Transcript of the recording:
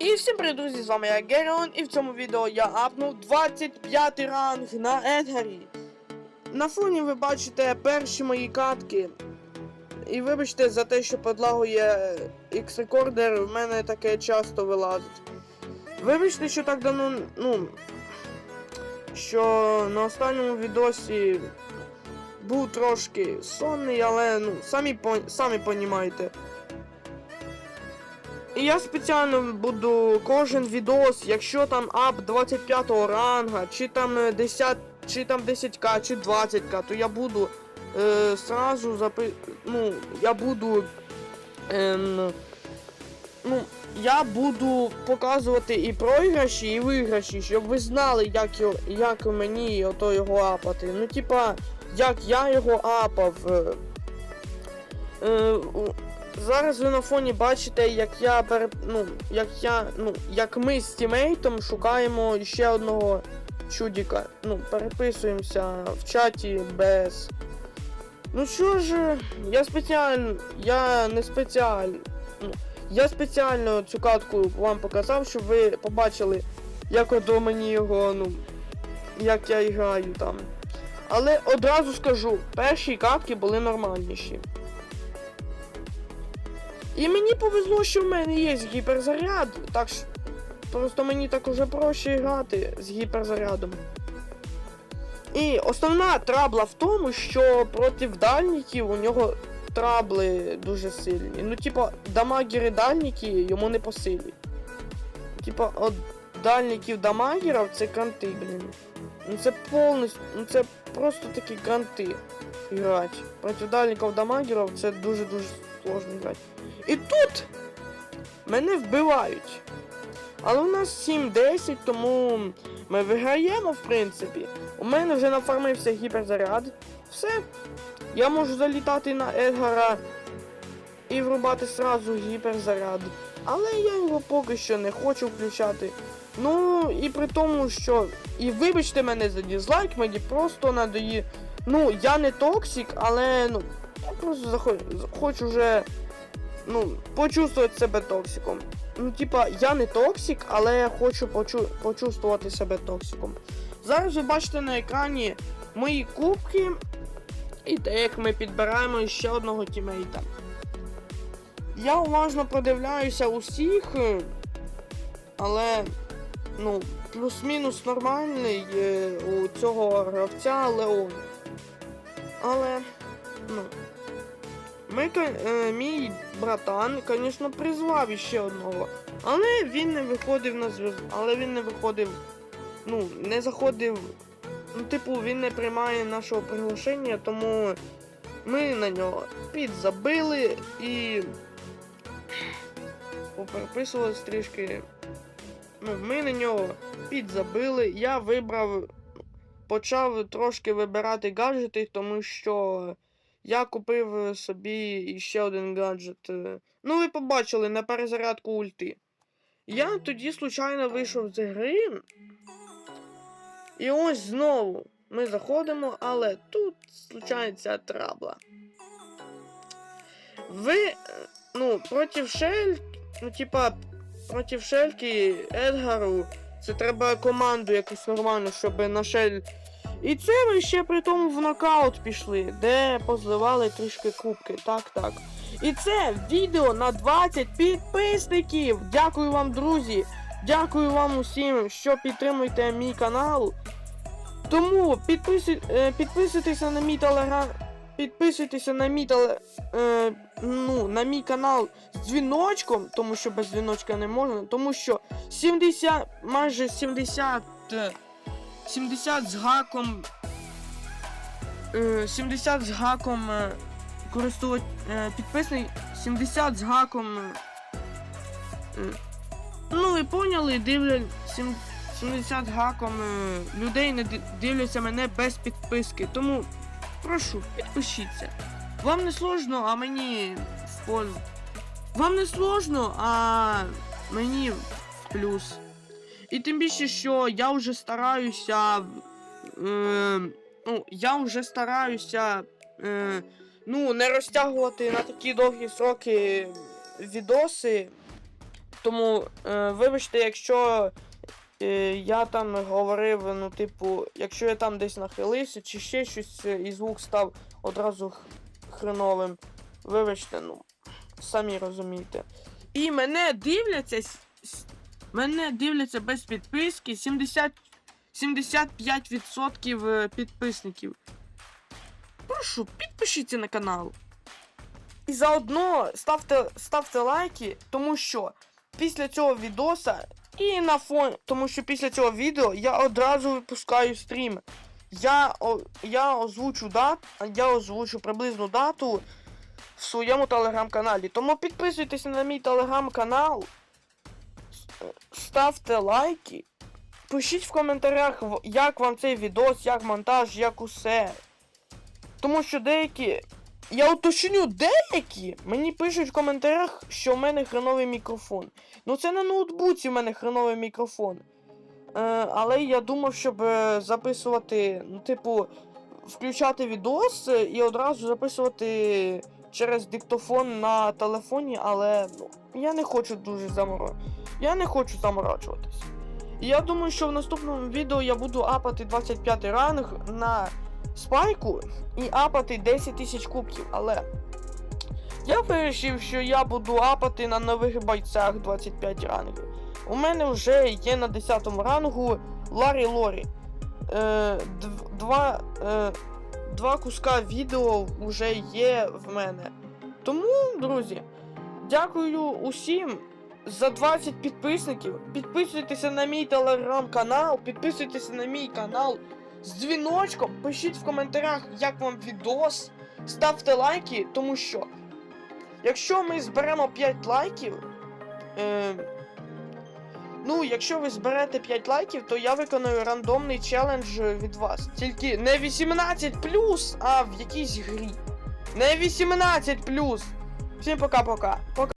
І всім привіт, друзі, з вами я Геріон, і в цьому відео я апнув 25 ранг на Едгарі. На фоні ви бачите перші мої катки. І вибачте за те, що подлагує X-рекордер, в мене таке часто вилазить. Вибачте, що так давно, ну. Що на останньому відосі був трошки сонний, але ну, самі, самі понімаєте. І я спеціально буду кожен відос, якщо там ап 25 ранга, чи там е, 10, чи там 10к, чи 20к, то я буду е, сразу запи... Ну, я буду. Ем, ну, я буду показувати і проіграші, і виграші, щоб ви знали, як, як мені ото його апати. Ну, типа, як я його апав. Е, е, Зараз ви на фоні бачите, як я пере... ну, як я, ну, як ми з тімейтом шукаємо ще одного чудіка. Ну, переписуємося в чаті без. Ну що ж, я спеціально. Я не спеціально. Ну, я спеціально цю катку вам показав, щоб ви побачили, як ото мені його, ну. Як я граю там. Але одразу скажу, перші катки були нормальніші. І мені повезло, що в мене є гіперзаряд, так що просто мені так уже проще грати з гіперзарядом. І основна трабла в тому, що проти дальників у нього трабли дуже сильні. Ну, типа, дамагери дальники йому не по силі. Типа, от дальників дамагерів це канти, блін. Ну це повністю. Ну це просто такі канти грати. Проти дальників дамагерів це дуже-дуже сложно грати. І тут мене вбивають. Але у нас 7-10, тому ми виграємо, в принципі. У мене вже нафармився гіперзаряд. Все. Я можу залітати на Едгара і врубати сразу гіперзаряд. Але я його поки що не хочу включати. Ну, і при тому, що. І вибачте мене за дізлайк, мені просто надої. Ну, я не токсик, але ну. Я просто хочу вже ну, почувствувати себе токсиком. Ну, типа, я не токсик, але я хочу почу... почувствувати себе токсиком. Зараз ви бачите на екрані мої кубки і те, як ми підбираємо ще одного тімейта. Я уважно продивляюся усіх, але ну, плюс-мінус нормальний е, у цього гравця Леон. Але, ну. Ми, е, мій братан, звісно, призвав іще одного. Але він не виходив на зв'язок. Але він не виходив. Ну, не заходив. Ну, типу, він не приймає нашого приглашення, тому ми на нього підзабили і. Попереписувались трішки. Ну, ми на нього підзабили. Я вибрав. Почав трошки вибирати гаджети, тому що. Я купив собі ще один гаджет. е, Ну, ви побачили на перезарядку ульти. Я тоді случайно вийшов з гри. І ось знову ми заходимо, але тут случається трабла. Ви, е, ну, проти Шель, ну, типа, проти Шельки Едгару, це треба команду якусь нормальну, щоб на Шель і це ми ще при тому в нокаут пішли, де позливали трішки кубки. Так, так. І це відео на 20 підписників. Дякую вам, друзі. Дякую вам усім, що підтримуєте мій канал. Тому підписуй, е, підписуйтеся на мій телеграм. Підписуйтеся на мій теле, е, ну, на мій канал з дзвіночком, тому що без дзвіночка не можна, тому що 70, майже 70. Е, 70 з гаком. е, 70 з гаком е, користувач е, 70 з гаком. е, е, Ну, ви поняли, дивлять 70 гаком е, людей не дивляться мене без підписки. Тому прошу, підпишіться. Вам не сложно, а мені. Вам не сложно, а мені в плюс. І тим більше, що я вже стараюся. Е, ну, я вже стараюся. Е, ну, не розтягувати на такі довгі сроки відоси. Тому е, вибачте, якщо е, я там говорив, ну, типу, якщо я там десь нахилився, чи ще щось, е, і звук став одразу хреновим. Вибачте, ну, самі розумієте. І мене дивляться. Мене дивляться без підписки 70, 75% е, підписників. Прошу, підпишіться на канал. І заодно ставте, ставте лайки, тому що після цього відоса і на фон, тому що після цього відео я одразу випускаю стрім. Я, о, я озвучу дат, я озвучу приблизну дату в своєму телеграм-каналі. Тому підписуйтесь на мій телеграм-канал, ставте лайки, пишіть в коментарях, як вам цей відос, як монтаж, як усе. Тому що деякі. Я уточню, деякі мені пишуть в коментарях, що в мене хреновий мікрофон. Ну це на ноутбуці в мене хреновий мікрофон. Е, але я думав, щоб е, записувати, ну, типу, включати відос е, і одразу записувати через диктофон на телефоні, але ну, я не хочу дуже заморо... Я не хочу заморачуватись. І я думаю, що в наступному відео я буду апати 25 ранг на спайку і апати 10 тисяч кубків, але я вирішив, що я буду апати на нових бойцях 25 рангів. У мене вже є на 10 рангу Ларі Лорі. Е, дв- два, е, два куска відео вже є в мене. Тому, друзі, дякую усім за 20 підписників. Підписуйтеся на мій телеграм-канал, підписуйтеся на мій канал з дзвіночком. Пишіть в коментарях, як вам відос. Ставте лайки, тому що якщо ми зберемо 5 лайків. Е, ну, якщо ви зберете 5 лайків, то я виконую рандомний челендж від вас. Тільки не 18, а в якійсь грі. Не 18. Всім пока-пока. Пока.